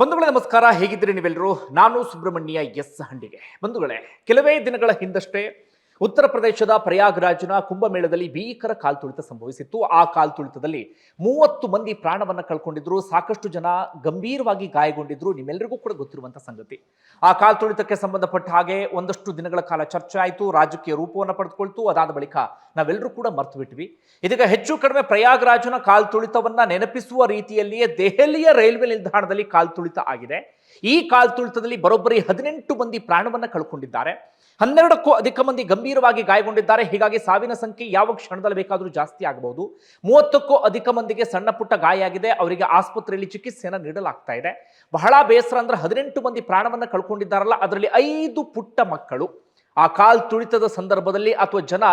ಬಂಧುಗಳೇ ನಮಸ್ಕಾರ. ಹೇಗಿದ್ದೀರಿ ನೀವೆಲ್ಲರೂ? ನಾನು ಸುಬ್ರಹ್ಮಣ್ಯ ಎಸ್ ಹಂಡಿಗೆ. ಬಂಧುಗಳೇ ಕೆಲವೇ ದಿನಗಳ ಹಿಂದಷ್ಟೇ ಉತ್ತರ ಪ್ರದೇಶದ ಪ್ರಯಾಗ್ರಾಜ್ನ ಕುಂಭಮೇಳದಲ್ಲಿ ಭೀಕರ ಕಾಲ್ತುಳಿತ ಸಂಭವಿಸಿತ್ತು. ಆ ಕಾಲ್ತುಳಿತದಲ್ಲಿ ಮೂವತ್ತು ಮಂದಿ ಪ್ರಾಣವನ್ನು ಕಳ್ಕೊಂಡಿದ್ರು. ಸಾಕಷ್ಟು ಜನ ಗಂಭೀರವಾಗಿ ಗಾಯಗೊಂಡಿದ್ರು. ನಿಮ್ಮೆಲ್ಲರಿಗೂ ಕೂಡ ಗೊತ್ತಿರುವಂತಹ ಸಂಗತಿ. ಆ ಕಾಲ್ತುಳಿತಕ್ಕೆ ಸಂಬಂಧಪಟ್ಟ ಹಾಗೆ ಒಂದಷ್ಟು ದಿನಗಳ ಕಾಲ ಚರ್ಚೆ ಆಯಿತು. ರಾಜಕೀಯ ರೂಪವನ್ನು ಪಡೆದುಕೊಳ್ತು. ಅದಾದ ಬಳಿಕ ನಾವೆಲ್ಲರೂ ಕೂಡ ಮರ್ತು ಬಿಟ್ವಿ ಇದೀಗ ಹೆಚ್ಚು ಕಡಿಮೆ ಪ್ರಯಾಗ್ರಾಜ್ನ ಕಾಲ್ತುಳಿತವನ್ನ ನೆನಪಿಸುವ ರೀತಿಯಲ್ಲಿಯೇ ದೆಹಲಿಯ ರೈಲ್ವೆ ನಿಲ್ದಾಣದಲ್ಲಿ ಕಾಲ್ತುಳಿತ ಆಗಿದೆ. ಈ ಕಾಲ್ತುಳಿತದಲ್ಲಿ ಬರೋಬ್ಬರಿ ಹದಿನೆಂಟು ಮಂದಿ ಪ್ರಾಣವನ್ನ ಕಳ್ಕೊಂಡಿದ್ದಾರೆ. ಹನ್ನೆರಡಕ್ಕೂ ಅಧಿಕ ಮಂದಿ ಗಂಭೀರವಾಗಿ ಗಾಯಗೊಂಡಿದ್ದಾರೆ. ಹೀಗಾಗಿ ಸಾವಿನ ಸಂಖ್ಯೆ ಯಾವ ಕ್ಷಣದಲ್ಲಿ ಬೇಕಾದರೂ ಜಾಸ್ತಿ ಆಗಬಹುದು. ಮೂವತ್ತಕ್ಕೂ ಅಧಿಕ ಮಂದಿಗೆ ಸಣ್ಣ ಪುಟ್ಟ ಗಾಯ ಆಗಿದೆ. ಅವರಿಗೆ ಆಸ್ಪತ್ರೆಯಲ್ಲಿ ಚಿಕಿತ್ಸೆಯನ್ನು ನೀಡಲಾಗ್ತಾ ಇದೆ. ಬಹಳ ಬೇಸರ ಅಂದ್ರೆ ಹದಿನೆಂಟು ಮಂದಿ ಪ್ರಾಣವನ್ನ ಕಳ್ಕೊಂಡಿದ್ದಾರಲ್ಲ, ಅದರಲ್ಲಿ ಐದು ಪುಟ್ಟ ಮಕ್ಕಳು. ಆ ಕಾಲ್ ತುಳಿತದ ಸಂದರ್ಭದಲ್ಲಿ ಅಥವಾ ಜನ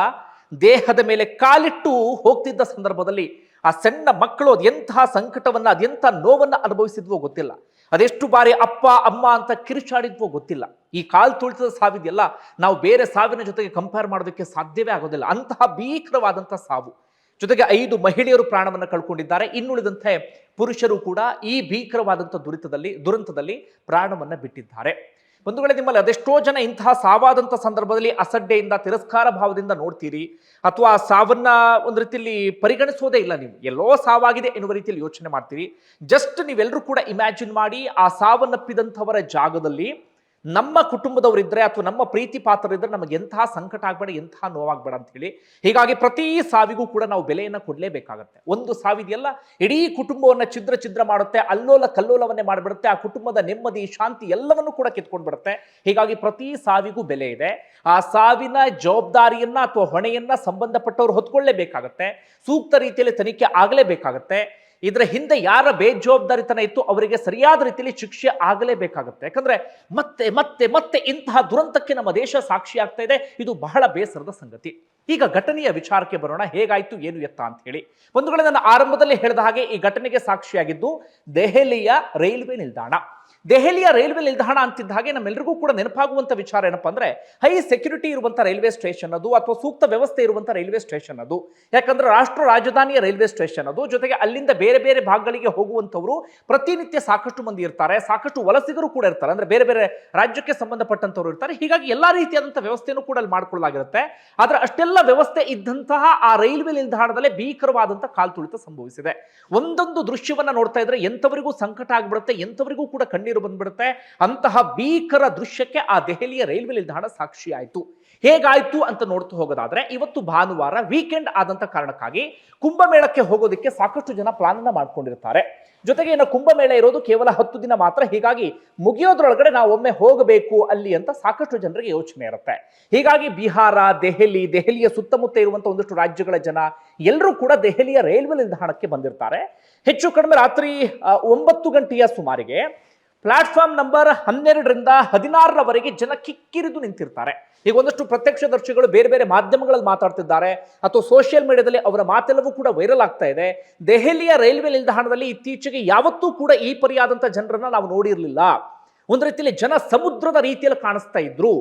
ದೇಹದ ಮೇಲೆ ಕಾಲಿಟ್ಟು ಹೋಗ್ತಿದ್ದ ಸಂದರ್ಭದಲ್ಲಿ ಆ ಸಣ್ಣ ಮಕ್ಕಳು ಅದೆಂತಹ ಸಂಕಟವನ್ನ, ಅದೆಂಥ ನೋವನ್ನ ಅನುಭವಿಸಿದ್ವೋ ಗೊತ್ತಿಲ್ಲ. ಅದೆಷ್ಟು ಬಾರಿ ಅಪ್ಪ, ಅಮ್ಮ ಅಂತ ಕಿರುಚಾಡಿದ್ವೋ ಗೊತ್ತಿಲ್ಲ. ಈ ಕಾಲು ತುಳಿತದ ಸಾವಿದೆಯಲ್ಲ, ನಾವು ಬೇರೆ ಸಾವಿನ ಜೊತೆಗೆ ಕಂಪೇರ್ ಮಾಡೋದಕ್ಕೆ ಸಾಧ್ಯವೇ ಆಗೋದಿಲ್ಲ. ಅಂತಹ ಭೀಕರವಾದಂತಹ ಸಾವು. ಜೊತೆಗೆ ಐದು ಮಹಿಳೆಯರು ಪ್ರಾಣವನ್ನು ಕಳ್ಕೊಂಡಿದ್ದಾರೆ. ಇನ್ನುಳಿದಂತೆ ಪುರುಷರು ಕೂಡ ಈ ಭೀಕರವಾದಂಥ ದುರಿತದಲ್ಲಿ, ದುರಂತದಲ್ಲಿ ಪ್ರಾಣವನ್ನು ಬಿಟ್ಟಿದ್ದಾರೆ. ಬಂಧುಗಳೇ ನಿಮ್ಮಲ್ಲಿ ಅದೆಷ್ಟೋ ಜನ ಇಂತಹ ಸಾವಾದಂಥ ಸಂದರ್ಭದಲ್ಲಿ ಅಸಡ್ಡೆಯಿಂದ, ತಿರಸ್ಕಾರ ಭಾವದಿಂದ ನೋಡ್ತೀರಿ. ಅಥವಾ ಆ ಸಾವನ್ನ ಒಂದು ರೀತಿಯಲ್ಲಿ ಪರಿಗಣಿಸೋದೇ ಇಲ್ಲ ನೀವು. ಎಲ್ಲೋ ಸಾವಾಗಿದೆ ಎನ್ನುವ ರೀತಿಯಲ್ಲಿ ಯೋಚನೆ ಮಾಡ್ತೀರಿ. ಜಸ್ಟ್ ನೀವೆಲ್ಲರೂ ಕೂಡ ಇಮ್ಯಾಜಿನ್ ಮಾಡಿ ಆ ಸಾವನ್ನಪ್ಪಿದಂಥವರ ಜಾಗದಲ್ಲಿ ನಮ್ಮ ಕುಟುಂಬದವರಿದ್ದರೆ ಅಥವಾ ನಮ್ಮ ಪ್ರೀತಿ ಪಾತ್ರರಿದ್ದರೆ ನಮಗೆ ಎಂಥ ಸಂಕಟ ಆಗಬೇಡ ಎಂಥ ನೋವಾಗಬೇಡ ಅಂತ ಹೇಳಿ, ಹೀಗಾಗಿ ಪ್ರತಿ ಸಾವಿಗೂ ಕೂಡ ನಾವು ಬೆಲೆಯನ್ನು ಕೊಡಲೇಬೇಕಾಗತ್ತೆ. ಒಂದು ಸಾವಿದೆಯಲ್ಲ, ಇಡೀ ಕುಟುಂಬವನ್ನು ಛಿದ್ರ ಛಿದ್ರ ಮಾಡುತ್ತೆ, ಅಲ್ಲೋಲ ಕಲ್ಲೋಲವನ್ನೇ ಮಾಡಿಬಿಡುತ್ತೆ, ಆ ಕುಟುಂಬದ ನೆಮ್ಮದಿ, ಶಾಂತಿ ಎಲ್ಲವನ್ನೂ ಕೂಡ ಕಿತ್ಕೊಂಡು ಬಿಡುತ್ತೆ ಹೀಗಾಗಿ ಪ್ರತಿ ಸಾವಿಗೂ ಬೆಲೆ ಇದೆ. ಆ ಸಾವಿನ ಜವಾಬ್ದಾರಿಯನ್ನ ಅಥವಾ ಹೊಣೆಯನ್ನ ಸಂಬಂಧಪಟ್ಟವರು ಹೊತ್ಕೊಳ್ಳೇಬೇಕಾಗತ್ತೆ, ಸೂಕ್ತ ರೀತಿಯಲ್ಲಿ ತನಿಖೆ ಆಗಲೇಬೇಕಾಗತ್ತೆ. ಇದರ ಹಿಂದೆ ಯಾರ ಬೇಜವಾಬ್ದಾರಿತನ ಇತ್ತು ಅವರಿಗೆ ಸರಿಯಾದ ರೀತಿಯಲ್ಲಿ ಶಿಕ್ಷೆ ಆಗಲೇಬೇಕಾಗುತ್ತೆ. ಯಾಕಂದ್ರೆ ಮತ್ತೆ ಮತ್ತೆ ಮತ್ತೆ ಇಂತಹ ದುರಂತಕ್ಕೆ ನಮ್ಮ ದೇಶ ಸಾಕ್ಷಿ ಆಗ್ತಾ ಇದೆ. ಇದು ಬಹಳ ಬೇಸರದ ಸಂಗತಿ. ಈಗ ಘಟನೆಯ ವಿಚಾರಕ್ಕೆ ಬರೋಣ. ಹೇಗಾಯ್ತು, ಏನು ಎತ್ತ ಅಂತ ಹೇಳಿ. ಒಂದು ವೇಳೆ ನಾನು ಆರಂಭದಲ್ಲಿ ಹೇಳಿದ ಹಾಗೆ ಈ ಘಟನೆಗೆ ಸಾಕ್ಷಿಯಾಗಿದ್ದು ದೆಹಲಿಯ ರೈಲ್ವೆ ನಿಲ್ದಾಣ. ದೆಹಲಿಯ ರೈಲ್ವೆ ನಿಲ್ದಾಣ ಅಂತಿದ್ದ ಹಾಗೆ ನಮ್ಮೆಲ್ಲರಿಗೂ ಕೂಡ ನೆನಪಾಗುವಂತ ವಿಚಾರ ಏನಪ್ಪಾ ಅಂದ್ರೆ ಹೈ ಸೆಕ್ಯೂರಿಟಿ ಇರುವಂತ ರೈಲ್ವೆ ಸ್ಟೇಷನ್ ಅದು ಅಥವಾ ಸೂಕ್ತ ವ್ಯವಸ್ಥೆ ಇರುವಂತ ರೈಲ್ವೆ ಸ್ಟೇಷನ್ ಅದು. ಯಾಕಂದ್ರೆ ರಾಷ್ಟ್ರ ರಾಜಧಾನಿಯ ರೈಲ್ವೆ ಸ್ಟೇಷನ್ ಅದು. ಜೊತೆಗೆ ಅಲ್ಲಿಂದ ಬೇರೆ ಬೇರೆ ಭಾಗಗಳಿಗೆ ಹೋಗುವಂತವರು ಪ್ರತಿನಿತ್ಯ ಸಾಕಷ್ಟು ಮಂದಿ ಇರ್ತಾರೆ. ಸಾಕಷ್ಟು ವಲಸಿಗರು ಕೂಡ ಇರ್ತಾರೆ. ಅಂದ್ರೆ ಬೇರೆ ಬೇರೆ ರಾಜ್ಯಕ್ಕೆ ಸಂಬಂಧಪಟ್ಟಂತವರು ಇರ್ತಾರೆ. ಹೀಗಾಗಿ ಎಲ್ಲಾ ರೀತಿಯಾದಂತಹ ವ್ಯವಸ್ಥೆಯನ್ನು ಕೂಡ ಅಲ್ಲಿ ಮಾಡಿಕೊಳ್ಳಲಾಗಿರುತ್ತೆ. ಆದ್ರೆ ಅಷ್ಟೆಲ್ಲ ವ್ಯವಸ್ಥೆ ಇದ್ದಂತಹ ಆ ರೈಲ್ವೆ ನಿಲ್ದಾಣದಲ್ಲೇ ಭೀಕರವಾದಂತಹ ಕಾಲ್ತುಳಿತ ಸಂಭವಿಸಿದೆ. ಒಂದೊಂದು ದೃಶ್ಯವನ್ನ ನೋಡ್ತಾ ಇದ್ರೆ ಎಂಥವರಿಗೂ ಸಂಕಟ ಆಗ್ಬಿಡುತ್ತೆ. ಎಂಥವರಿಗೂ ಕೂಡ ಕಣ್ಣೀರು ಬಂದ್ಬಿಡುತ್ತೆ. ಅಂತಹ ಭೀಕರ ದೃಶ್ಯಕ್ಕೆ ಆ ದೆಹಲಿಯ ರೈಲ್ವೆ ನಿಲ್ದಾಣ ಸಾಕ್ಷಿ ಹೇಗಾಯಿತು ಅಂತ ನೋಡ್ತಾ ಹೋಗೋದಾದ್ರೆ, ಇವತ್ತು ಭಾನುವಾರ ವೀಕೆಂಡ್ ಆದಂತ ಕಾರಣಕ್ಕಾಗಿ ಕುಂಭಮೇಳಕ್ಕೆ ಹೋಗೋದಕ್ಕೆ ಸಾಕಷ್ಟು ಜನ ಪ್ಲಾನ್ ಅನ್ನ ಮಾಡ್ಕೊಂಡಿರ್ತಾರೆ. ಜೊತೆಗೆ ಇನ್ನು ಕುಂಭಮೇಳ ಇರೋದು ಕೇವಲ ಹತ್ತು ದಿನ ಮಾತ್ರ, ಹೀಗಾಗಿ ಮುಗಿಯೋದ್ರೊಳಗಡೆ ನಾವು ಒಮ್ಮೆ ಹೋಗಬೇಕು ಅಲ್ಲಿ ಅಂತ ಸಾಕಷ್ಟು ಜನರಿಗೆ ಯೋಚನೆ ಇರುತ್ತೆ. ಹೀಗಾಗಿ ಬಿಹಾರ, ದೆಹಲಿ, ದೆಹಲಿಯ ಸುತ್ತಮುತ್ತ ಇರುವಂತಹ ಒಂದಷ್ಟು ರಾಜ್ಯಗಳ ಜನ ಎಲ್ಲರೂ ಕೂಡ ದೆಹಲಿಯ ರೈಲ್ವೆ ನಿಲ್ದಾಣಕ್ಕೆ ಬಂದಿರ್ತಾರೆ. ಹೆಚ್ಚು ಕಡಿಮೆ ರಾತ್ರಿ ಒಂಬತ್ತು ಗಂಟೆಯ ಸುಮಾರಿಗೆ ಪ್ಲಾಟ್ಫಾರ್ಮ್ ನಂಬರ್ ಹನ್ನೆರಡರಿಂದ ಹದಿನಾರರವರೆಗೆ ಜನ ಕಿಕ್ಕಿರಿದು ನಿಂತಿರ್ತಾರೆ. ಈಗ ಒಂದಷ್ಟು ಪ್ರತ್ಯಕ್ಷದರ್ಶಿಗಳು ಬೇರೆ ಬೇರೆ ಮಾಧ್ಯಮಗಳಲ್ಲಿ ಮಾತಾಡ್ತಿದ್ದಾರೆ. ಅಥವಾ ಸೋಷಿಯಲ್ ಮೀಡಿಯಾದಲ್ಲಿ ಅವರ ಮಾತೆಲ್ಲವೂ ಕೂಡ ವೈರಲ್ ಆಗ್ತಾ ಇದೆ. ದೆಹಲಿಯ ರೈಲ್ವೆ ನಿಲ್ದಾಣದಲ್ಲಿ ಇತ್ತೀಚೆಗೆ ಯಾವತ್ತೂ ಕೂಡ ಈ ಪರಿಯಾದಂಥ ಜನರನ್ನು ನಾವು ನೋಡಿರಲಿಲ್ಲ. ಒಂದು ರೀತಿಯಲ್ಲಿ ಜನ ಸಮುದ್ರದ ರೀತಿಯಲ್ಲಿ ಕಾಣಿಸ್ತಾ ಇದ್ರು.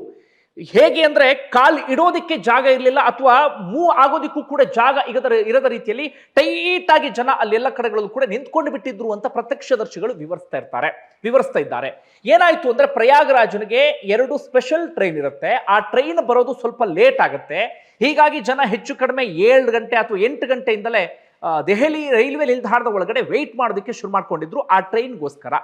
ಹೇಗೆ ಅಂದ್ರೆ ಕಾಲ್ ಇಡೋದಕ್ಕೆ ಜಾಗ ಇರಲಿಲ್ಲ ಅಥವಾ ಮೂ ಆಗೋದಕ್ಕೂ ಕೂಡ ಜಾಗ ಇರದ ಇರದ ರೀತಿಯಲ್ಲಿ ಟೈಟ್ ಆಗಿ ಜನ ಅಲ್ಲೆಲ್ಲ ಕಡೆಗಳಲ್ಲೂ ಕೂಡ ನಿಂತ್ಕೊಂಡು ಬಿಟ್ಟಿದ್ರು ಅಂತ ಪ್ರತ್ಯಕ್ಷದರ್ಶಿಗಳು ವಿವರಿಸ್ತಾ ಇರ್ತಾರೆ, ವಿವರಿಸ್ತಾ ಇದ್ದಾರೆ. ಏನಾಯ್ತು ಅಂದ್ರೆ ಪ್ರಯಾಗರಾಜನಿಗೆ ಎರಡು ಸ್ಪೆಷಲ್ ಟ್ರೈನ್ ಇರುತ್ತೆ. ಆ ಟ್ರೈನ್ ಬರೋದು ಸ್ವಲ್ಪ ಲೇಟ್ ಆಗುತ್ತೆ. ಹೀಗಾಗಿ ಜನ ಹೆಚ್ಚು ಕಡಿಮೆ ಏಳು ಗಂಟೆ ಅಥವಾ ಎಂಟು ಗಂಟೆಯಿಂದಲೇ ದೆಹಲಿ ರೈಲ್ವೆ ನಿಲ್ದಾಣದ ಒಳಗಡೆ ವೆಯ್ಟ್ ಮಾಡೋದಕ್ಕೆ ಶುರು ಮಾಡ್ಕೊಂಡಿದ್ರು ಆ ಟ್ರೈನ್ಗೋಸ್ಕರ.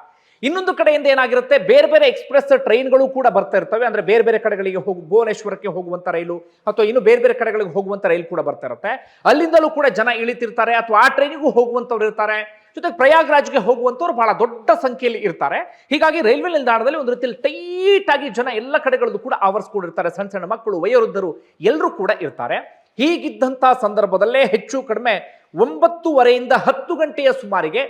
ಇನ್ನೊಂದು ಕಡೆಯಿಂದ ಏನಾಗಿರುತ್ತೆ? ಬೇರೆ ಬೇರೆ ಎಕ್ಸ್ಪ್ರೆಸ್ ಟ್ರೈನ್ಗಳು ಕೂಡ ಬರ್ತಾ ಇರ್ತವೆ. ಅಂದ್ರೆ ಬೇರೆ ಬೇರೆ ಕಡೆಗಳಿಗೆ ಹೋಗಿ, ಭುವನೇಶ್ವರಕ್ಕೆ ಹೋಗುವಂತ ರೈಲು ಅಥವಾ ಇನ್ನು ಬೇರೆ ಬೇರೆ ಕಡೆಗಳಿಗೆ ಹೋಗುವಂತ ರೈಲು ಕೂಡ ಬರ್ತಾ ಇರುತ್ತೆ. ಅಲ್ಲಿಂದಲೂ ಕೂಡ ಜನ ಇಳಿತಿರ್ತಾರೆ ಅಥವಾ ಆ ಟ್ರೈನಿಗೂ ಹೋಗುವಂಥವ್ರು ಇರ್ತಾರೆ. ಜೊತೆಗೆ ಪ್ರಯಾಗ್ರಾಜ್ಗೆ ಹೋಗುವಂಥವ್ರು ಬಹಳ ದೊಡ್ಡ ಸಂಖ್ಯೆಯಲ್ಲಿ ಇರ್ತಾರೆ. ಹೀಗಾಗಿ ರೈಲ್ವೆ ನಿಲ್ದಾಣದಲ್ಲಿ ಒಂದು ರೀತಿಯಲ್ಲಿ ಟೈಟ್ ಆಗಿ ಜನ ಎಲ್ಲ ಕಡೆಗಳಲ್ಲೂ ಕೂಡ ಆವರಿಸ್ಕೊಂಡಿರ್ತಾರೆ ಸಣ್ಣ ಸಣ್ಣ ಮಕ್ಕಳು, ವಯೋವೃದ್ಧರು ಎಲ್ಲರೂ ಕೂಡ ಇರ್ತಾರೆ. ಹೀಗಿದ್ದಂಥ ಸಂದರ್ಭದಲ್ಲೇ ಹೆಚ್ಚು ಕಡಿಮೆ ಒಂಬತ್ತುವರೆಯಿಂದ ಹತ್ತು ಗಂಟೆಯ ಸುಮಾರಿಗೆ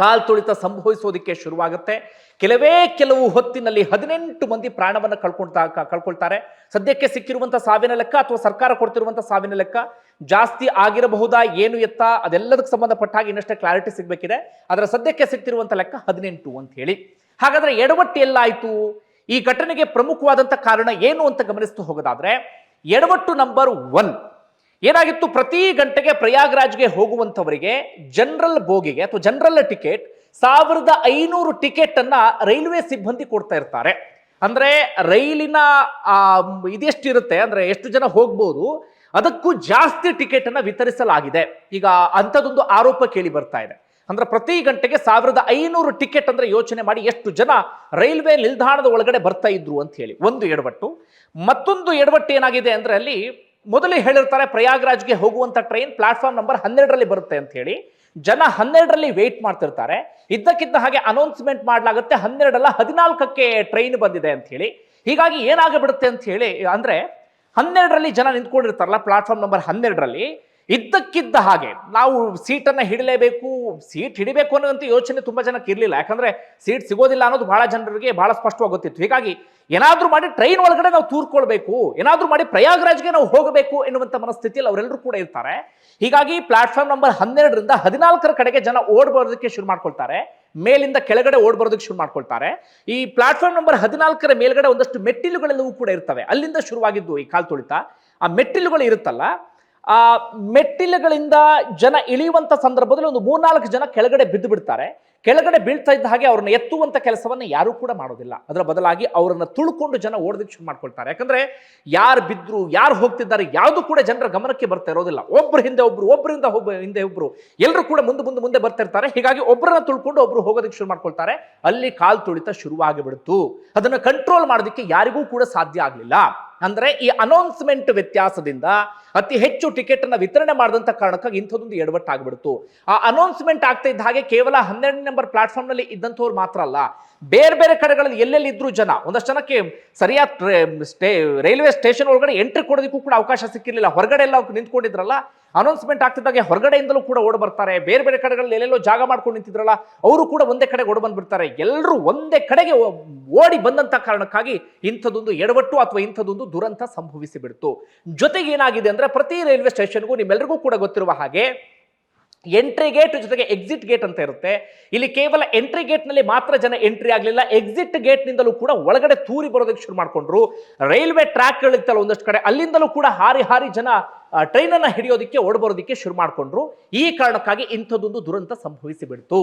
ಕಾಲ್ ತುಳಿತ ಸಂಭವಿಸೋದಕ್ಕೆ ಶುರುವಾಗುತ್ತೆ. ಕೆಲವೇ ಕೆಲವು ಹೊತ್ತಿನಲ್ಲಿ ಹದಿನೆಂಟು ಮಂದಿ ಪ್ರಾಣವನ್ನು ಕಳ್ಕೊಳ್ತಾ ಕಳ್ಕೊಳ್ತಾರೆ. ಸದ್ಯಕ್ಕೆ ಸಿಕ್ಕಿರುವಂಥ ಸಾವಿನ ಲೆಕ್ಕ ಅಥವಾ ಸರ್ಕಾರ ಕೊಡ್ತಿರುವಂಥ ಸಾವಿನ ಲೆಕ್ಕ ಜಾಸ್ತಿ ಆಗಿರಬಹುದಾ, ಏನು ಎತ್ತ, ಅದೆಲ್ಲದಕ್ಕೆ ಸಂಬಂಧಪಟ್ಟ ಹಾಗೆ ಇನ್ನಷ್ಟೇ ಕ್ಲಾರಿಟಿ ಸಿಗಬೇಕಿದೆ. ಅದರ ಸದ್ಯಕ್ಕೆ ಸಿಕ್ತಿರುವಂಥ ಲೆಕ್ಕ ಹದಿನೆಂಟು ಅಂತ ಹೇಳಿ. ಹಾಗಾದ್ರೆ ಎಡವಟ್ಟು ಎಲ್ಲಾಯಿತು ಈ ಘಟನೆಗೆ ಪ್ರಮುಖವಾದಂಥ ಕಾರಣ ಏನು ಅಂತ ಗಮನಿಸ್ತು ಹೋಗೋದಾದ್ರೆ, ಎಡವಟ್ಟು ನಂಬರ್ ಒನ್ ಏನಾಗಿತ್ತು? ಪ್ರತಿ ಗಂಟೆಗೆ ಪ್ರಯಾಗ್ರಾಜ್ಗೆ ಹೋಗುವಂಥವರಿಗೆ ಜನರಲ್ ಬೋಗಿಗೆ ಅಥವಾ ಜನರಲ್ ಟಿಕೆಟ್ ಸಾವಿರದ ಐನೂರು ಟಿಕೆಟ್ ಅನ್ನ ರೈಲ್ವೆ ಸಿಬ್ಬಂದಿ ಕೊಡ್ತಾ ಇರ್ತಾರೆ. ಅಂದ್ರೆ ರೈಲಿನ ಇದೆಷ್ಟಿರುತ್ತೆ ಅಂದ್ರೆ ಎಷ್ಟು ಜನ ಹೋಗ್ಬೋದು? ಅದಕ್ಕೂ ಜಾಸ್ತಿ ಟಿಕೆಟ್ ಅನ್ನ ವಿತರಿಸಲಾಗಿದೆ. ಈಗ ಅಂಥದ್ದೊಂದು ಆರೋಪ ಕೇಳಿ ಬರ್ತಾ ಇದೆ. ಅಂದ್ರೆ ಪ್ರತಿ ಗಂಟೆಗೆ ಸಾವಿರದ ಐನೂರು ಟಿಕೆಟ್ ಅಂದ್ರೆ ಯೋಚನೆ ಮಾಡಿ ಎಷ್ಟು ಜನ ರೈಲ್ವೆ ನಿಲ್ದಾಣದ ಒಳಗಡೆ ಬರ್ತಾ ಇದ್ರು ಅಂತ ಹೇಳಿ. ಒಂದು ಎಡವಟ್ಟು. ಮತ್ತೊಂದು ಎಡವಟ್ಟು ಏನಾಗಿದೆ ಅಂದ್ರೆ ಅಲ್ಲಿ ಮೊದಲೇ ಹೇಳಿರ್ತಾರೆ ಪ್ರಯಾಗ್ರಾಜ್ಗೆ ಹೋಗುವಂತ ಟ್ರೈನ್ ಪ್ಲಾಟ್ಫಾರ್ಮ್ ನಂಬರ್ ಹನ್ನೆರಡರಲ್ಲಿ ಬರುತ್ತೆ ಅಂತ ಹೇಳಿ. ಜನ ಹನ್ನೆರಡರಲ್ಲಿ ವೇಟ್ ಮಾಡ್ತಿರ್ತಾರೆ. ಇದ್ದಕ್ಕಿದ್ದ ಹಾಗೆ ಅನೌನ್ಸ್ಮೆಂಟ್ ಮಾಡಲಾಗುತ್ತೆ. ಹನ್ನೆರಡಲ್ಲ ಹದಿನಾಲ್ಕಕ್ಕೆ ಟ್ರೈನ್ ಬಂದಿದೆ ಅಂತ ಹೇಳಿ. ಹೀಗಾಗಿ ಏನಾಗಬಿಡುತ್ತೆ ಅಂತ ಹೇಳಿ, ಅಂದ್ರೆ ಹನ್ನೆರಡರಲ್ಲಿ ಜನ ನಿಂತ್ಕೊಂಡಿರ್ತಾರಲ್ಲ ಪ್ಲಾಟ್ಫಾರ್ಮ್ ನಂಬರ್ ಹನ್ನೆರಡರಲ್ಲಿ. ಇದ್ದಕ್ಕಿದ್ದ ಹಾಗೆ ನಾವು ಸೀಟನ್ನು ಹಿಡಲೇಬೇಕು, ಸೀಟ್ ಹಿಡಿಬೇಕು ಅನ್ನೋದಂತ ಯೋಚನೆ ತುಂಬಾ ಜನಕ್ಕೆ ಇರಲಿಲ್ಲ. ಯಾಕಂದ್ರೆ ಸೀಟ್ ಸಿಗೋದಿಲ್ಲ ಅನ್ನೋದು ಬಹಳ ಜನರಿಗೆ ಬಹಳ ಸ್ಪಷ್ಟವಾಗಿ ಗೊತ್ತಿತ್ತು. ಹೀಗಾಗಿ ಏನಾದರೂ ಮಾಡಿ ಟ್ರೈನ್ ಒಳಗಡೆ ನಾವು ತೂರ್ಕೊಳ್ಬೇಕು, ಏನಾದರೂ ಮಾಡಿ ಪ್ರಯಾಗ್ರಾಜ್ಗೆ ನಾವು ಹೋಗಬೇಕು ಎನ್ನುವಂಥ ಮನಸ್ಥಿತಿಯಲ್ಲಿ ಅವರೆಲ್ಲರೂ ಕೂಡ ಇರ್ತಾರೆ. ಹೀಗಾಗಿ ಪ್ಲಾಟ್ಫಾರ್ಮ್ ನಂಬರ್ ಹನ್ನೆರಡರಿಂದ ಹದಿನಾಲ್ಕರ ಕಡೆಗೆ ಜನ ಓಡ್ ಬರೋದಕ್ಕೆ ಶುರು ಮಾಡ್ಕೊಳ್ತಾರೆ. ಮೇಲಿಂದ ಕೆಳಗಡೆ ಓಡ್ ಬರೋದಕ್ಕೆ ಶುರು ಮಾಡ್ಕೊಳ್ತಾರೆ. ಈ ಪ್ಲಾಟ್ಫಾರ್ಮ್ ನಂಬರ್ ಹದಿನಾಲ್ಕರ ಮೇಲ್ಗಡೆ ಒಂದಷ್ಟು ಮೆಟ್ಟಿಲುಗಳೆಲ್ಲವೂ ಕೂಡ ಇರ್ತವೆ. ಅಲ್ಲಿಂದ ಶುರುವಾಗಿದ್ದು ಈ ಕಾಲ್ ತುಳಿತ. ಆ ಮೆಟ್ಟಿಲುಗಳು ಇರುತ್ತಲ್ಲ ಆ, ಮೆಟ್ಟಿಲುಗಳಿಂದ ಜನ ಇಳಿಯುವಂತ ಸಂದರ್ಭದಲ್ಲಿ ಒಂದು ಮೂರ್ನಾಲ್ಕು ಜನ ಕೆಳಗಡೆ ಬಿದ್ದು ಬಿಡ್ತಾರೆ. ಕೆಳಗಡೆ ಬೀಳ್ತಾ ಇದ್ದ ಹಾಗೆ ಅವ್ರನ್ನ ಎತ್ತುವಂತ ಕೆಲಸವನ್ನ ಯಾರು ಕೂಡ ಮಾಡೋದಿಲ್ಲ. ಅದರ ಬದಲಾಗಿ ಅವರನ್ನ ತುಳ್ಕೊಂಡು ಜನ ಓಡೋದಕ್ಕೆ ಶುರು ಮಾಡ್ಕೊಳ್ತಾರೆ. ಯಾಕಂದ್ರೆ ಯಾರು ಬಿದ್ರು, ಯಾರು ಹೋಗ್ತಿದ್ದಾರೆ, ಯಾವುದು ಕೂಡ ಜನರ ಗಮನಕ್ಕೆ ಬರ್ತಾ ಇರೋದಿಲ್ಲ. ಒಬ್ರು ಹಿಂದೆ ಒಬ್ರು ಒಬ್ಬರಿಂದ ಒಬ್ಬ, ಹಿಂದೆ ಒಬ್ರು. ಎಲ್ಲರೂ ಕೂಡ ಮುಂದೆ ಮುಂದೆ ಮುಂದೆ ಬರ್ತಾ ಇರ್ತಾರೆ. ಹೀಗಾಗಿ ಒಬ್ಬರನ್ನ ತುಳ್ಕೊಂಡು ಒಬ್ರು ಹೋಗೋದಕ್ಕೆ ಶುರು ಮಾಡ್ಕೊಳ್ತಾರೆ. ಅಲ್ಲಿ ಕಾಲ್ ತುಳಿತ ಶುರುವಾಗಿಬಿಡ್ತು. ಅದನ್ನ ಕಂಟ್ರೋಲ್ ಮಾಡೋದಕ್ಕೆ ಯಾರಿಗೂ ಕೂಡ ಸಾಧ್ಯ ಆಗಲಿಲ್ಲ. ಅಂದ್ರೆ ಈ ಅನೌನ್ಸ್ಮೆಂಟ್ ವ್ಯತ್ಯಾಸದಿಂದ ಅತಿ ಹೆಚ್ಚು ಟಿಕೆಟ್ ಅನ್ನ ವಿತರಣೆ ಮಾಡಿದಂತ ಕಾರಣಕ್ಕಾಗಿ ಇಂಥದ್ದೊಂದು ಎಡವಟ್ಟಾಗ್ಬಿಡ್ತು ಆ ಅನೌನ್ಸ್ಮೆಂಟ್ ಆಗ್ತಾ ಇದ್ದ ಹಾಗೆ ಕೇವಲ ಹನ್ನೆರಡು ನಂಬರ್ ಪ್ಲಾಟ್ಫಾರ್ಮ್ನಲ್ಲಿ ಇದ್ದಂಥವ್ರು ಮಾತ್ರ ಅಲ್ಲ, ಬೇರೆ ಬೇರೆ ಕಡೆಗಳಲ್ಲಿ ಎಲ್ಲೆಲ್ಲಿ ಇದ್ರು ಜನ, ಒಂದಷ್ಟು ಜನಕ್ಕೆ ಸರಿಯಾದ ಸ್ಟೇ, ರೈಲ್ವೆ ಸ್ಟೇಷನ್ ಒಳಗಡೆ ಎಂಟ್ರಿ ಕೊಡೋದಕ್ಕೂ ಕೂಡ ಅವಕಾಶ ಸಿಕ್ಕಿರಲಿಲ್ಲ. ಹೊರಗಡೆ ಎಲ್ಲ ನಿಂತ್ಕೊಂಡಿದ್ರಲ್ಲ ಅನೌನ್ಸ್ಮೆಂಟ್ ಆಗ್ತಿದ್ದಾಗ ಹೊರಗಡೆಯಿಂದಲೂ ಕೂಡ ಓಡ್ ಬರ್ತಾರೆ. ಬೇರೆ ಬೇರೆ ಕಡೆಗಳಲ್ಲಿ ಎಲ್ಲೆಲ್ಲೋ ಜಾಗ ಮಾಡ್ಕೊಂಡು ನಿಂತಿದ್ರಲ್ಲ, ಅವರು ಕೂಡ ಒಂದೇ ಕಡೆಗೆ ಓಡ್ ಬಂದ್ಬಿಡ್ತಾರೆ. ಎಲ್ಲರೂ ಒಂದೇ ಕಡೆಗೆ ಓಡಿ ಬಂದಂತ ಕಾರಣಕ್ಕಾಗಿ ಇಂಥದೊಂದು ಎಡವಟ್ಟು ಅಥವಾ ಇಂಥದೊಂದು ದುರಂತ ಸಂಭವಿಸಿಬಿಡ್ತು. ಜೊತೆಗೆ ಏನಾಗಿದೆ ಅಂದ್ರೆ ಪ್ರತಿ ರೈಲ್ವೆ ಸ್ಟೇಷನ್ಗೂ ನಿಮ್ಮೆಲ್ಲರಿಗೂ ಕೂಡ ಗೊತ್ತಿರುವ ಹಾಗೆ ಎಂಟ್ರಿ ಗೇಟ್ ಜೊತೆಗೆ ಎಕ್ಸಿಟ್ ಗೇಟ್ ಅಂತ ಇರುತ್ತೆ. ಇಲ್ಲಿ ಕೇವಲ ಎಂಟ್ರಿ ಗೇಟ್ನಲ್ಲಿ ಮಾತ್ರ ಜನ ಎಂಟ್ರಿ ಆಗಲಿಲ್ಲ. ಎಕ್ಸಿಟ್ ಗೇಟ್ನಿಂದಲೂ ಕೂಡ ಒಳಗಡೆ ತೂರಿ ಬರೋದಕ್ಕೆ ಶುರು ಮಾಡಿಕೊಂಡ್ರು. ರೈಲ್ವೆ ಟ್ರ್ಯಾಕ್ ಗಳಿತ್ತಲ್ಲ ಒಂದಷ್ಟು ಕಡೆ. ಅಲ್ಲಿಂದಲೂ ಕೂಡ ಹಾರಿ ಹಾರಿ ಜನ ಟ್ರೈನ್ ಅನ್ನ ಹಿಡಿಯೋದಕ್ಕೆ ಓಡಬರೋದಕ್ಕೆ ಶುರು ಮಾಡಿಕೊಂಡ್ರು. ಈ ಕಾರಣಕ್ಕಾಗಿ ಇಂಥದ್ದೊಂದು ದುರಂತ ಸಂಭವಿಸಿ ಬಿಡ್ತು.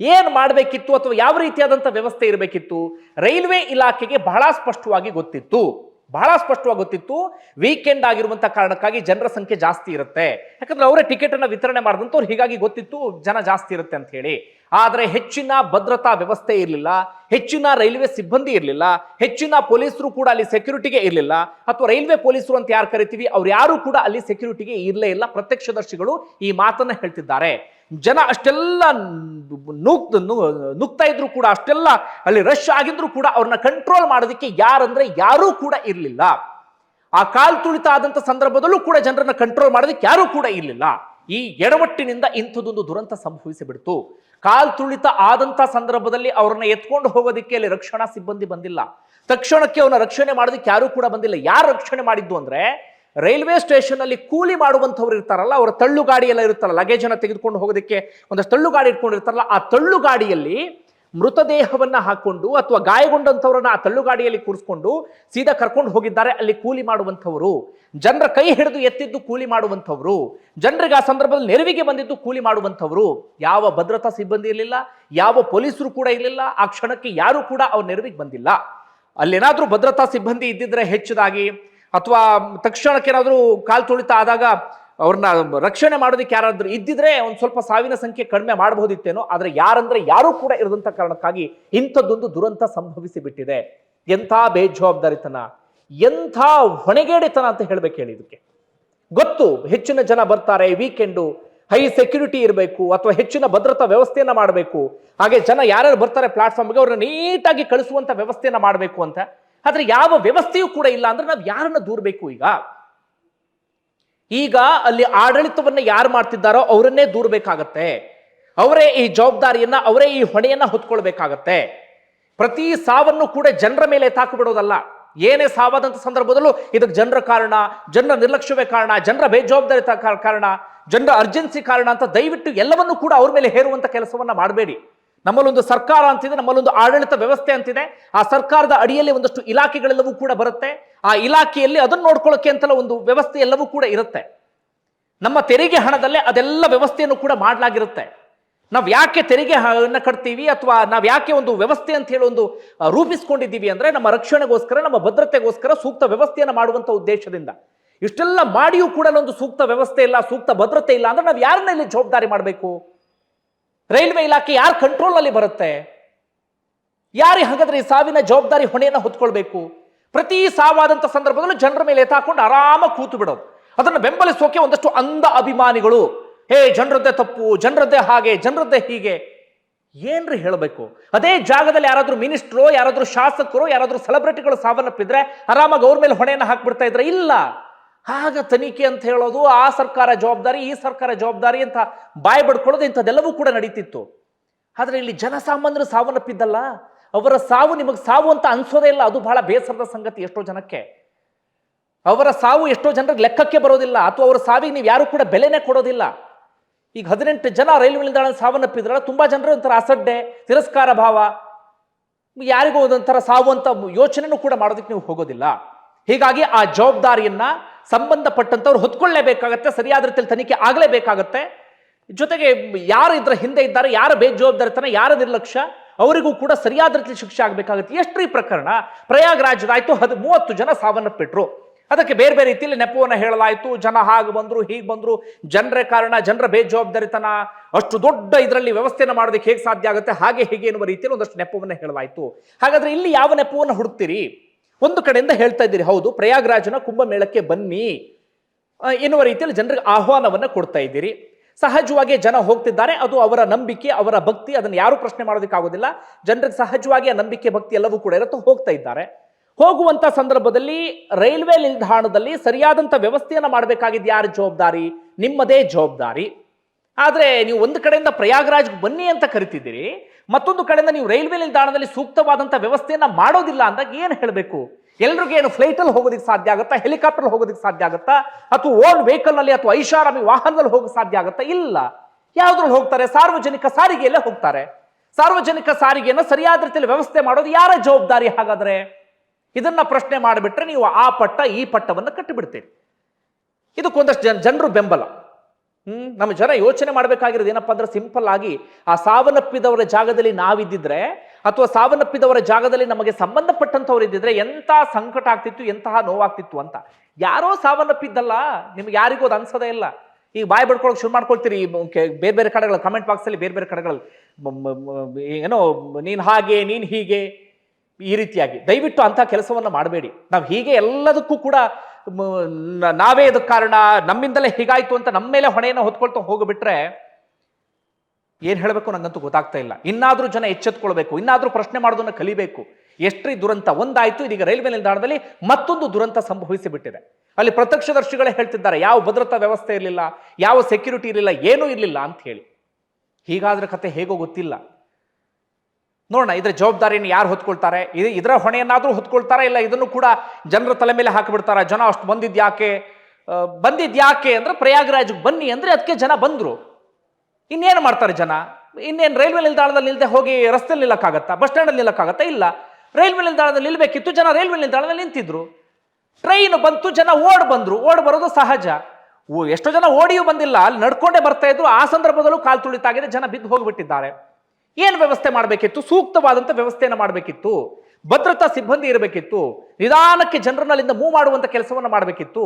ಏನ್ ಮಾಡಬೇಕಿತ್ತು ಅಥವಾ ಯಾವ ರೀತಿಯಾದಂಥ ವ್ಯವಸ್ಥೆ ಇರಬೇಕಿತ್ತು? ರೈಲ್ವೆ ಇಲಾಖೆಗೆ ಬಹಳ ಸ್ಪಷ್ಟವಾಗಿ ಗೊತ್ತಿತ್ತು. ಬಹಳ ಸ್ಪಷ್ಟವಾಗಿ ಗೊತ್ತಿತ್ತು ವೀಕೆಂಡ್ ಆಗಿರುವಂತ ಕಾರಣಕ್ಕಾಗಿ ಜನರ ಸಂಖ್ಯೆ ಜಾಸ್ತಿ ಇರುತ್ತೆ. ಯಾಕಂದ್ರೆ ಅವರೇ ಟಿಕೆಟ್ ಅನ್ನ ವಿತರಣೆ ಮಾಡಿದಂಥವ್ರು ಹೀಗಾಗಿ ಗೊತ್ತಿತ್ತು ಜನ ಜಾಸ್ತಿ ಇರುತ್ತೆ ಅಂತ ಹೇಳಿ. ಆದ್ರೆ ಹೆಚ್ಚಿನ ಭದ್ರತಾ ವ್ಯವಸ್ಥೆ ಇರಲಿಲ್ಲ, ಹೆಚ್ಚಿನ ರೈಲ್ವೆ ಸಿಬ್ಬಂದಿ ಇರಲಿಲ್ಲ, ಹೆಚ್ಚಿನ ಪೊಲೀಸರು ಕೂಡ ಅಲ್ಲಿ ಸೆಕ್ಯೂರಿಟಿಗೆ ಇರಲಿಲ್ಲ, ಅಥವಾ ರೈಲ್ವೆ ಪೊಲೀಸರು ಅಂತ ಯಾರು ಕರಿತೀವಿ, ಅವ್ರು ಯಾರು ಕೂಡ ಅಲ್ಲಿ ಸೆಕ್ಯೂರಿಟಿಗೆ ಇರಲೇ ಇಲ್ಲ, ಪ್ರತ್ಯಕ್ಷದರ್ಶಿಗಳು ಈ ಮಾತನ್ನ ಹೇಳ್ತಿದ್ದಾರೆ. ಜನ ಅಷ್ಟೆಲ್ಲ ನುಗ್ ನುಗ್ತಾ ಇದ್ರು ಕೂಡ, ಅಷ್ಟೆಲ್ಲ ಅಲ್ಲಿ ರಶ್ ಆಗಿದ್ರು ಕೂಡ ಅವ್ರನ್ನ ಕಂಟ್ರೋಲ್ ಮಾಡೋದಕ್ಕೆ ಯಾರಂದ್ರೆ ಯಾರೂ ಕೂಡ ಇರಲಿಲ್ಲ. ಆ ಕಾಲ್ ತುಳಿತ ಆದಂತ ಸಂದರ್ಭದಲ್ಲೂ ಕೂಡ ಜನರನ್ನ ಕಂಟ್ರೋಲ್ ಮಾಡೋದಕ್ಕೆ ಯಾರೂ ಕೂಡ ಇರಲಿಲ್ಲ. ಈ ಎಡವಟ್ಟಿನಿಂದ ಇಂಥದ್ದೊಂದು ದುರಂತ ಸಂಭವಿಸಿಬಿಡ್ತು. ಕಾಲ್ ತುಳಿತ ಆದಂತ ಸಂದರ್ಭದಲ್ಲಿ ಅವ್ರನ್ನ ಎತ್ಕೊಂಡು ಹೋಗೋದಕ್ಕೆ ಅಲ್ಲಿ ರಕ್ಷಣಾ ಸಿಬ್ಬಂದಿ ಬಂದಿಲ್ಲ. ತಕ್ಷಣಕ್ಕೆ ಅವನ ರಕ್ಷಣೆ ಮಾಡೋದಕ್ಕೆ ಯಾರೂ ಕೂಡ ಬಂದಿಲ್ಲ. ಯಾರು ರಕ್ಷಣೆ ಮಾಡಿದ್ದು ಅಂದ್ರೆ, ರೈಲ್ವೆ ಸ್ಟೇಷನ್ ಅಲ್ಲಿ ಕೂಲಿ ಮಾಡುವಂಥವ್ರು ಇರ್ತಾರಲ್ಲ, ಅವರ ತಳ್ಳು ಗಾಡಿ ಎಲ್ಲ ಇರುತ್ತಲ್ಲ ಲಗೇಜ್ ಅನ್ನ ತೆಗೆದುಕೊಂಡು ಹೋಗೋದಕ್ಕೆ ಒಂದಷ್ಟು ತಳ್ಳು ಗಾಡಿ ಇಟ್ಕೊಂಡಿರ್ತಾರಲ್ಲ, ಆ ತಳ್ಳು ಗಾಡಿಯಲ್ಲಿ ಮೃತದೇಹವನ್ನ ಹಾಕೊಂಡು ಅಥವಾ ಗಾಯಗೊಂಡಂಥವ್ರನ್ನ ಆ ತಳ್ಳುಗಾಡಿಯಲ್ಲಿ ಕೂರಿಸ್ಕೊಂಡು ಸೀದಾ ಕರ್ಕೊಂಡು ಹೋಗಿದ್ದಾರೆ, ಅಲ್ಲಿ ಕೂಲಿ ಮಾಡುವಂಥವರು. ಜನರ ಕೈ ಹಿಡಿದು ಎತ್ತಿದ್ದು ಕೂಲಿ ಮಾಡುವಂಥವ್ರು. ಜನರಿಗೆ ಆ ಸಂದರ್ಭದಲ್ಲಿ ನೆರವಿಗೆ ಬಂದಿದ್ದು ಕೂಲಿ ಮಾಡುವಂಥವ್ರು. ಯಾವ ಭದ್ರತಾ ಸಿಬ್ಬಂದಿ ಇರಲಿಲ್ಲ, ಯಾವ ಪೊಲೀಸರು ಕೂಡ ಇರಲಿಲ್ಲ, ಆ ಕ್ಷಣಕ್ಕೆ ಯಾರು ಕೂಡ ಅವ್ರ ನೆರವಿಗೆ ಬಂದಿಲ್ಲ. ಅಲ್ಲೇನಾದರೂ ಭದ್ರತಾ ಸಿಬ್ಬಂದಿ ಇದ್ದಿದ್ರೆ ಹೆಚ್ಚದಾಗಿ, ಅಥವಾ ತಕ್ಷಣಕ್ಕೆ ಏನಾದರೂ ಕಾಲ್ ತುಳಿತ ಆದಾಗ ಅವ್ರನ್ನ ರಕ್ಷಣೆ ಮಾಡೋದಕ್ಕೆ ಯಾರಾದ್ರೂ ಇದ್ದಿದ್ರೆ ಒಂದು ಸ್ವಲ್ಪ ಸಾವಿನ ಸಂಖ್ಯೆ ಕಡಿಮೆ ಮಾಡಬಹುದಿತ್ತೇನೋ, ಆದರೆ ಯಾರಂದ್ರೆ ಯಾರೂ ಕೂಡ ಇರದಂತ ಕಾರಣಕ್ಕಾಗಿ ಇಂಥದ್ದೊಂದು ದುರಂತ ಸಂಭವಿಸಿ ಬಿಟ್ಟಿದೆ. ಎಂಥ ಬೇಜವಾಬ್ದಾರಿತನ, ಎಂಥ ಹೊಣೆಗೇಡಿತನ ಅಂತ ಹೇಳ್ಬೇಕು ಹೇಳಿ ಇದಕ್ಕೆ. ಗೊತ್ತು, ಹೆಚ್ಚಿನ ಜನ ಬರ್ತಾರೆ ವೀಕೆಂಡು ಹೈ ಸೆಕ್ಯೂರಿಟಿ ಇರಬೇಕು, ಅಥವಾ ಹೆಚ್ಚಿನ ಭದ್ರತಾ ವ್ಯವಸ್ಥೆಯನ್ನ ಮಾಡಬೇಕು. ಹಾಗೆ ಜನ ಯಾರ್ಯಾರು ಬರ್ತಾರೆ ಪ್ಲಾಟ್ಫಾರ್ಮ್ಗೆ ಅವ್ರನ್ನ ನೀಟಾಗಿ ಕಳಿಸುವಂತ ವ್ಯವಸ್ಥೆಯನ್ನ ಮಾಡಬೇಕು ಅಂತ. ಆದ್ರೆ ಯಾವ ವ್ಯವಸ್ಥೆಯೂ ಕೂಡ ಇಲ್ಲ ಅಂದ್ರೆ ನಾವು ಯಾರನ್ನ ದೂರಬೇಕು ಈಗ? ಈಗ ಅಲ್ಲಿ ಆಡಳಿತವನ್ನು ಯಾರು ಮಾಡ್ತಿದ್ದಾರೋ ಅವರನ್ನೇ ದೂರಬೇಕಾಗತ್ತೆ. ಅವರೇ ಈ ಜವಾಬ್ದಾರಿಯನ್ನ, ಅವರೇ ಈ ಹೊಣೆಯನ್ನ ಹೊತ್ಕೊಳ್ಬೇಕಾಗತ್ತೆ. ಪ್ರತಿ ಸಾವನ್ನು ಕೂಡ ಜನರ ಮೇಲೆ ತಾಕು ಬಿಡೋದಲ್ಲ. ಏನೇ ಸಾವಾದಂತ ಸಂದರ್ಭದಲ್ಲೂ ಇದಕ್ಕೆ ಜನರ ಕಾರಣ, ಜನರ ನಿರ್ಲಕ್ಷ್ಯವೇ ಕಾರಣ, ಜನರ ಬೇಜವಾಬ್ದಾರಿ ಕಾರಣ, ಜನರ ಅರ್ಜೆನ್ಸಿ ಕಾರಣ ಅಂತ ದಯವಿಟ್ಟು ಎಲ್ಲವನ್ನೂ ಕೂಡ ಅವ್ರ ಮೇಲೆ ಹೇರುವಂತ ಕೆಲಸವನ್ನ ಮಾಡಬೇಡಿ. ನಮ್ಮಲ್ಲೊಂದು ಸರ್ಕಾರ ಅಂತಿದೆ, ನಮ್ಮಲ್ಲೊಂದು ಆಡಳಿತ ವ್ಯವಸ್ಥೆ ಅಂತಿದೆ. ಆ ಸರ್ಕಾರದ ಅಡಿಯಲ್ಲಿ ಒಂದಷ್ಟು ಇಲಾಖೆಗಳೆಲ್ಲವೂ ಕೂಡ ಬರುತ್ತೆ. ಆ ಇಲಾಖೆಯಲ್ಲಿ ಅದನ್ನು ನೋಡ್ಕೊಳ್ಳೋಕೆ ಅಂತಲ್ಲ ಒಂದು ವ್ಯವಸ್ಥೆ ಎಲ್ಲವೂ ಕೂಡ ಇರುತ್ತೆ. ನಮ್ಮ ತೆರಿಗೆ ಹಣದಲ್ಲೇ ಅದೆಲ್ಲ ವ್ಯವಸ್ಥೆಯನ್ನು ಕೂಡ ಮಾಡಲಾಗಿರುತ್ತೆ. ನಾವು ಯಾಕೆ ತೆರಿಗೆ ಹಣ ಕಟ್ತೀವಿ ಅಥವಾ ನಾವು ಯಾಕೆ ಒಂದು ವ್ಯವಸ್ಥೆ ಅಂತ ಹೇಳಿ ಒಂದು ರೂಪಿಸ್ಕೊಂಡಿದ್ದೀವಿ ಅಂದರೆ ನಮ್ಮ ರಕ್ಷಣೆಗೋಸ್ಕರ, ನಮ್ಮ ಭದ್ರತೆಗೋಸ್ಕರ ಸೂಕ್ತ ವ್ಯವಸ್ಥೆಯನ್ನು ಮಾಡುವಂಥ ಉದ್ದೇಶದಿಂದ. ಇಷ್ಟೆಲ್ಲ ಮಾಡಿಯೂ ಕೂಡ ಒಂದು ಸೂಕ್ತ ವ್ಯವಸ್ಥೆ ಇಲ್ಲ, ಸೂಕ್ತ ಭದ್ರತೆ ಇಲ್ಲ ಅಂದ್ರೆ ನಾವು ಯಾರನ್ನ ಇಲ್ಲಿ ಜವಾಬ್ದಾರಿ ಮಾಡಬೇಕು? ರೈಲ್ವೆ ಇಲಾಖೆ ಯಾರ ಕಂಟ್ರೋಲ್ ಅಲ್ಲಿ ಬರುತ್ತೆ? ಯಾರು ಹಾಗಾದ್ರೆ ಈ ಸಾವಿನ ಜವಾಬ್ದಾರಿ ಹೊಣೆಯನ್ನು ಹೊತ್ಕೊಳ್ಬೇಕು? ಪ್ರತಿ ಸಾವಾದಂತ ಸಂದರ್ಭದಲ್ಲೂ ಜನರ ಮೇಲೆ ಎತ್ತಾಕೊಂಡು ಆರಾಮ ಕೂತು ಬಿಡೋದು. ಅದನ್ನು ಬೆಂಬಲಿಸೋಕೆ ಒಂದಷ್ಟು ಅಂಧ ಅಭಿಮಾನಿಗಳು, ಹೇ, ಜನರದ್ದೇ ತಪ್ಪು, ಜನರದ್ದೇ ಹಾಗೆ, ಜನರದ್ದೇ ಹೀಗೆ. ಏನ್ರಿ ಹೇಳಬೇಕು? ಅದೇ ಜಾಗದಲ್ಲಿ ಯಾರಾದ್ರೂ ಮಿನಿಸ್ಟ್ರೋ, ಯಾರಾದ್ರೂ ಶಾಸಕರು, ಯಾರಾದ್ರೂ ಸೆಲೆಬ್ರಿಟಿಗಳು ಸಾವನ್ನಪ್ಪಿದ್ರೆ ಆರಾಮಾಗಿ ಅವ್ರ ಮೇಲೆ ಹೊಣೆಯನ್ನು ಹಾಕ್ಬಿಡ್ತಾ ಇದ್ರೆ ಇಲ್ಲ. ಆಗ ತನಿಖೆ ಅಂತ ಹೇಳೋದು ಆ ಸರ್ಕಾರ ಜವಾಬ್ದಾರಿ, ಈ ಸರ್ಕಾರ ಜವಾಬ್ದಾರಿ ಅಂತ ಬಾಯಿ ಬಡ್ಕೊಳ್ಳೋದು ಇಂಥದ್ದೆಲ್ಲವೂ ಕೂಡ ನಡೀತಿತ್ತು. ಆದರೆ ಇಲ್ಲಿ ಜನಸಾಮಾನ್ಯರು ಸಾವನ್ನಪ್ಪಿದ್ದಲ್ಲ. ಅವರ ಸಾವು ನಿಮಗೆ ಸಾವು ಅಂತ ಅನ್ಸೋದೇ ಇಲ್ಲ. ಅದು ಬಹಳ ಬೇಸರದ ಸಂಗತಿ ಎಷ್ಟೋ ಜನಕ್ಕೆ. ಅವರ ಸಾವು ಎಷ್ಟೋ ಜನರಿಗೆ ಲೆಕ್ಕಕ್ಕೆ ಬರೋದಿಲ್ಲ. ಅಥವಾ ಅವರ ಸಾವಿಗೆ ನೀವು ಯಾರು ಕೂಡ ಬೆಲೆನೇ ಕೊಡೋದಿಲ್ಲ. ಈಗ ಹದಿನೆಂಟು ಜನ ರೈಲ್ವೆ ನಿಲ್ದಾಣ ಸಾವನ್ನಪ್ಪಿದ್ರಲ್ಲ, ತುಂಬ ಜನರು ಒಂಥರ ಅಸಡ್ಡೆ, ತಿರಸ್ಕಾರ ಭಾವ, ಯಾರಿಗೂ ಒಂದೊಂಥರ ಸಾವು ಅಂತ ಯೋಚನೆನೂ ಕೂಡ ಮಾಡೋದಕ್ಕೆ ನೀವು ಹೋಗೋದಿಲ್ಲ. ಹೀಗಾಗಿ ಆ ಜವಾಬ್ದಾರಿಯನ್ನ ಸಂಬಂಧಪಟ್ಟಂಥವ್ರು ಹೊತ್ಕೊಳ್ಳೇಬೇಕಾಗತ್ತೆ, ಸರಿಯಾದ ರೀತಿಯಲ್ಲಿ ತನಿಖೆ ಆಗಲೇಬೇಕಾಗತ್ತೆ. ಜೊತೆಗೆ ಯಾರು ಇದರ ಹಿಂದೆ ಇದ್ದಾರೆ, ಯಾರ ಬೇಜವಾಬ್ದಾರಿತನ ಯಾರ ನಿರ್ಲಕ್ಷ್ಯ, ಅವರಿಗೂ ಕೂಡ ಸರಿಯಾದ ರೀತಿಯಲ್ಲಿ ಶಿಕ್ಷೆ ಆಗಬೇಕಾಗುತ್ತೆ. ಎಷ್ಟು ಈ ಪ್ರಕರಣ ಪ್ರಯಾಗ್ರಾಜದಾಯಿತು ಹದ್ ಮೂವತ್ತು ಜನ ಸಾವನ್ನಪ್ಪಿಟ್ರು. ಅದಕ್ಕೆ ಬೇರೆ ಬೇರೆ ರೀತಿಯಲ್ಲಿ ನೆಪವನ್ನು ಹೇಳಲಾಯಿತು. ಜನ ಹಾಗೆ ಬಂದರು, ಹೀಗೆ ಬಂದರು, ಜನರೇ ಕಾರಣ, ಜನರ ಬೇಜವಾಬ್ದಾರಿತನ ಅಷ್ಟು ದೊಡ್ಡ ಇದರಲ್ಲಿ ವ್ಯವಸ್ಥೆಯನ್ನು ಮಾಡೋದಕ್ಕೆ ಹೇಗೆ ಸಾಧ್ಯ ಆಗುತ್ತೆ, ಹಾಗೆ ಹೀಗೆ ಎನ್ನುವ ರೀತಿಯಲ್ಲಿ ಒಂದಷ್ಟು ನೆಪವನ್ನು ಹೇಳಲಾಯಿತು. ಹಾಗಾದ್ರೆ ಇಲ್ಲಿ ಯಾವ ನೆಪವನ್ನು ಹುಡುಕ್ತೀರಿ? ಒಂದು ಕಡೆಯಿಂದ ಹೇಳ್ತಾ ಇದ್ದೀರಿ, ಹೌದು, ಪ್ರಯಾಗ್ರಾಜನ ಕುಂಭಮೇಳಕ್ಕೆ ಬನ್ನಿ. ಎನ್ನುವ ರೀತಿಯಲ್ಲಿ ಜನರಿಗೆ ಆಹ್ವಾನವನ್ನು ಕೊಡ್ತಾ ಇದ್ದೀರಿ. ಸಹಜವಾಗಿ ಜನ ಹೋಗ್ತಿದ್ದಾರೆ, ಅದು ಅವರ ನಂಬಿಕೆ, ಅವರ ಭಕ್ತಿ, ಅದನ್ನು ಯಾರು ಪ್ರಶ್ನೆ ಮಾಡೋದಕ್ಕಾಗೋದಿಲ್ಲ. ಜನರಿಗೆ ಸಹಜವಾಗಿ ಆ ನಂಬಿಕೆ, ಭಕ್ತಿ ಎಲ್ಲವೂ ಕೂಡ ಇರುತ್ತೆ, ಹೋಗ್ತಾ ಇದ್ದಾರೆ. ಹೋಗುವಂಥ ಸಂದರ್ಭದಲ್ಲಿ ರೈಲ್ವೆ ನಿಲ್ದಾಣದಲ್ಲಿ ಸರಿಯಾದಂಥ ವ್ಯವಸ್ಥೆಯನ್ನು ಮಾಡಬೇಕಾಗಿದ್ದು ಯಾರ? ಜವಾಬ್ದಾರಿ? ನಿಮ್ಮದೇ ಜವಾಬ್ದಾರಿ. ಆದ್ರೆ ನೀವು ಒಂದು ಕಡೆಯಿಂದ ಪ್ರಯಾಗ್ರಾಜ್ಗೆ ಬನ್ನಿ ಅಂತ ಕರಿತಿದ್ದೀರಿ, ಮತ್ತೊಂದು ಕಡೆಯಿಂದ ನೀವು ರೈಲ್ವೆ ನಿಲ್ದಾಣದಲ್ಲಿ ಸೂಕ್ತವಾದಂತ ವ್ಯವಸ್ಥೆಯನ್ನು ಮಾಡೋದಿಲ್ಲ ಅಂದಾಗ ಏನು ಹೇಳಬೇಕು? ಎಲ್ರಿಗೂ ಏನು ಫ್ಲೈಟಲ್ಲಿ ಹೋಗೋದಕ್ಕೆ ಸಾಧ್ಯ ಆಗುತ್ತಾ? ಹೆಲಿಕಾಪ್ಟರ್ ಹೋಗೋದಕ್ಕೆ ಸಾಧ್ಯ ಆಗುತ್ತಾ? ಅಥವಾ ಓನ್ ವೆಹಿಕಲ್ನಲ್ಲಿ ಅಥವಾ ಐಷಾರಾಮಿ ವಾಹನದಲ್ಲಿ ಹೋಗಕ್ಕೆ ಸಾಧ್ಯ ಆಗುತ್ತಾ? ಇಲ್ಲ. ಯಾವುದ್ರಲ್ಲಿ ಹೋಗ್ತಾರೆ? ಸಾರ್ವಜನಿಕ ಸಾರಿಗೆಯಲ್ಲೇ ಹೋಗ್ತಾರೆ. ಸಾರ್ವಜನಿಕ ಸಾರಿಗೆಯನ್ನು ಸರಿಯಾದ ರೀತಿಯಲ್ಲಿ ವ್ಯವಸ್ಥೆ ಮಾಡೋದು ಯಾರ ಜವಾಬ್ದಾರಿ ಹಾಗಾದ್ರೆ? ಇದನ್ನ ಪ್ರಶ್ನೆ ಮಾಡಿಬಿಟ್ರೆ ನೀವು ಆ ಪಟ್ಟ ಈ ಪಟ್ಟವನ್ನು ಕಟ್ಟಿಬಿಡ್ತೀರಿ. ಇದಕ್ಕೊಂದಷ್ಟು ಜನ, ಜನರು ಬೆಂಬಲ. ಹ್ಮ್, ನಮ್ಮ ಜನ ಯೋಚನೆ ಮಾಡಬೇಕಾಗಿರೋದು ಏನಪ್ಪಾ ಅಂದ್ರೆ ಸಿಂಪಲ್ ಆಗಿ ಆ ಸಾವನ್ನಪ್ಪಿದವರ ಜಾಗದಲ್ಲಿ ನಾವಿದ್ದಿದ್ರೆ ಅಥವಾ ಸಾವನ್ನಪ್ಪಿದವರ ಜಾಗದಲ್ಲಿ ನಮಗೆ ಸಂಬಂಧಪಟ್ಟಂಥವ್ರು ಇದ್ದಿದ್ರೆ ಎಂಥ ಸಂಕಟ ಆಗ್ತಿತ್ತು, ಎಂತಹ ನೋವಾಗ್ತಿತ್ತು ಅಂತ. ಯಾರೋ ಸಾವನ್ನಪ್ಪಿದ್ದಲ್ಲ, ನಿಮ್ಗೆ ಯಾರಿಗೂ ಅದು ಅನ್ಸೋದೇ ಇಲ್ಲ. ಈಗ ಬಾಯಿ ಬಡ್ಕೊಳಕ್ ಶುರು ಮಾಡ್ಕೊಳ್ತೀರಿ ಬೇರೆ ಬೇರೆ ಕಡೆಗಳ ಕಮೆಂಟ್ ಬಾಕ್ಸಲ್ಲಿ ಬೇರೆ ಬೇರೆ ಕಡೆಗಳಲ್ಲಿ. ಏನೋ, ನೀನ್ ಹಾಗೆ, ನೀನ್ ಹೀಗೆ, ಈ ರೀತಿಯಾಗಿ. ದಯವಿಟ್ಟು ಅಂಥ ಕೆಲಸವನ್ನು ಮಾಡಬೇಡಿ. ನಾವು ಹೀಗೆ ಎಲ್ಲದಕ್ಕೂ ಕೂಡ ನಾವೇ ಇದಕ್ಕೆ ಕಾರಣ ನಮ್ಮಿಂದಲೇ ಹೀಗಾಯ್ತು ಅಂತ ನಮ್ಮ ಮೇಲೆ ಹೊಣೆಯನ್ನು ಹೊತ್ಕೊಳ್ತಾ ಹೋಗಿಬಿಟ್ರೆ ಏನು ಹೇಳಬೇಕು ನನಗಂತೂ ಗೊತ್ತಾಗ್ತಾ ಇಲ್ಲ. ಇನ್ನಾದ್ರೂ ಜನ ಎಚ್ಚೆತ್ಕೊಳ್ಬೇಕು, ಇನ್ನಾದ್ರೂ ಪ್ರಶ್ನೆ ಮಾಡೋದನ್ನ ಕಲಿಬೇಕು. ಎಷ್ಟ್ರಿ ದುರಂತ? ಒಂದಾಯಿತು, ಇದೀಗ ರೈಲ್ವೆ ನಿಲ್ದಾಣದಲ್ಲಿ ಮತ್ತೊಂದು ದುರಂತ ಸಂಭವಿಸಿ ಬಿಟ್ಟಿದೆ ಅಲ್ಲಿ ಪ್ರತ್ಯಕ್ಷದರ್ಶಿಗಳೇ ಹೇಳ್ತಿದ್ದಾರೆ, ಯಾವ ಭದ್ರತಾ ವ್ಯವಸ್ಥೆ ಇರಲಿಲ್ಲ, ಯಾವ ಸೆಕ್ಯೂರಿಟಿ ಇರಲಿಲ್ಲ, ಏನೂ ಇರಲಿಲ್ಲ ಅಂತ ಹೇಳಿ. ಹೀಗಾದ್ರೆ ಕತೆ ಹೇಗೋ ಗೊತ್ತಿಲ್ಲ. ನೋಡೋಣ, ಇದರ ಜವಾಬ್ದಾರಿಯನ್ನು ಯಾರು ಹೊತ್ಕೊಳ್ತಾರೆ? ಇದು ಇದರ ಹೊಣೆಯನ್ನಾದರೂ ಹೊತ್ಕೊಳ್ತಾರೆ? ಇಲ್ಲ ಇದನ್ನು ಕೂಡ ಜನರ ತಲೆ ಮೇಲೆ ಹಾಕಿಬಿಡ್ತಾರೆ? ಜನ ಅಷ್ಟು ಬಂದಿದ್ದು ಯಾಕೆ ಬಂದಿದ್ದು ಬಂದಿದ್ ಯಾಕೆ ಅಂದ್ರೆ ಪ್ರಯಾಗ್ರಾಜ್ಗೆ ಬನ್ನಿ ಅಂದರೆ ಅದಕ್ಕೆ ಜನ ಬಂದರು. ಇನ್ನೇನು ಮಾಡ್ತಾರೆ ಜನ? ಇನ್ನೇನು ರೈಲ್ವೆ ನಿಲ್ದಾಣದಲ್ಲಿ ನಿಲ್ಲದೆ ಹೋಗಿ ರಸ್ತೆಯಲ್ಲಿ ನಿಲ್ಲಕ್ಕಾಗತ್ತಾ? ಬಸ್ ಸ್ಟ್ಯಾಂಡಲ್ಲಿ ನಿಲ್ಲಕ್ಕಾಗತ್ತಾ? ಇಲ್ಲ. ರೈಲ್ವೆ ನಿಲ್ದಾಣದಲ್ಲಿ ನಿಲ್ಲಬೇಕಿತ್ತು ಜನ ರೈಲ್ವೆ ನಿಲ್ದಾಣದಲ್ಲಿ ನಿಂತಿದ್ರು. ಟ್ರೈನ್ ಬಂತು, ಜನ ಓಡ್ ಬಂದರು. ಓಡ್ ಬರೋದು ಸಹಜ. ಓ- ಎಷ್ಟೋ ಜನ ಓಡಿಯೂ ಬಂದಿಲ್ಲ. ಅಲ್ಲಿ ನಡ್ಕೊಂಡೇ ಬರ್ತಾ ಇದ್ರು. ಆ ಸಂದರ್ಭದಲ್ಲೂ ಕಾಲು ತುಳಿತಾಗಿದೆ, ಜನ ಬಿದ್ದು ಹೋಗಿಬಿಟ್ಟಿದ್ದಾರೆ. ಏನು ವ್ಯವಸ್ಥೆ ಮಾಡಬೇಕಿತ್ತು? ಸೂಕ್ತವಾದಂಥ ವ್ಯವಸ್ಥೆಯನ್ನು ಮಾಡಬೇಕಿತ್ತು. ಭದ್ರತಾ ಸಿಬ್ಬಂದಿ ಇರಬೇಕಿತ್ತು. ನಿಧಾನಕ್ಕೆ ಜನರನ್ನಲ್ಲಿಂದ ಮೂವ್ ಮಾಡುವಂಥ ಕೆಲಸವನ್ನು ಮಾಡಬೇಕಿತ್ತು.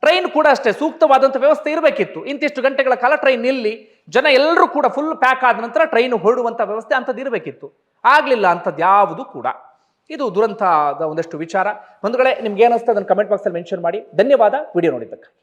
ಟ್ರೈನ್ ಕೂಡ ಅಷ್ಟೇ ಸೂಕ್ತವಾದಂಥ ವ್ಯವಸ್ಥೆ ಇರಬೇಕಿತ್ತು. ಇಂತಿಷ್ಟು ಗಂಟೆಗಳ ಕಾಲ ಟ್ರೈನ್ ನಿಲ್ಲಿ, ಜನ ಎಲ್ಲರೂ ಕೂಡ ಫುಲ್ ಪ್ಯಾಕ್ ಆದ ನಂತರ ಟ್ರೈನ್ ಹೊರಡುವಂಥ ವ್ಯವಸ್ಥೆ ಅಂಥದ್ದು ಇರಬೇಕಿತ್ತು. ಆಗಲಿಲ್ಲ ಅಂಥದ್ದು ಯಾವುದು ಕೂಡ. ಇದು ದುರಂತದ ಒಂದಷ್ಟು ವಿಚಾರ. ಕಡೆ ನಿಮ್ಗೆ ಏನಿಸ್ತದೆ ಅದನ್ನು ಕಮೆಂಟ್ ಬಾಕ್ಸಲ್ಲಿ ಮೆನ್ಷನ್ ಮಾಡಿ. ಧನ್ಯವಾದ. ವಿಡಿಯೋ ನೋಡಿದ್ದಕ್ಕೆ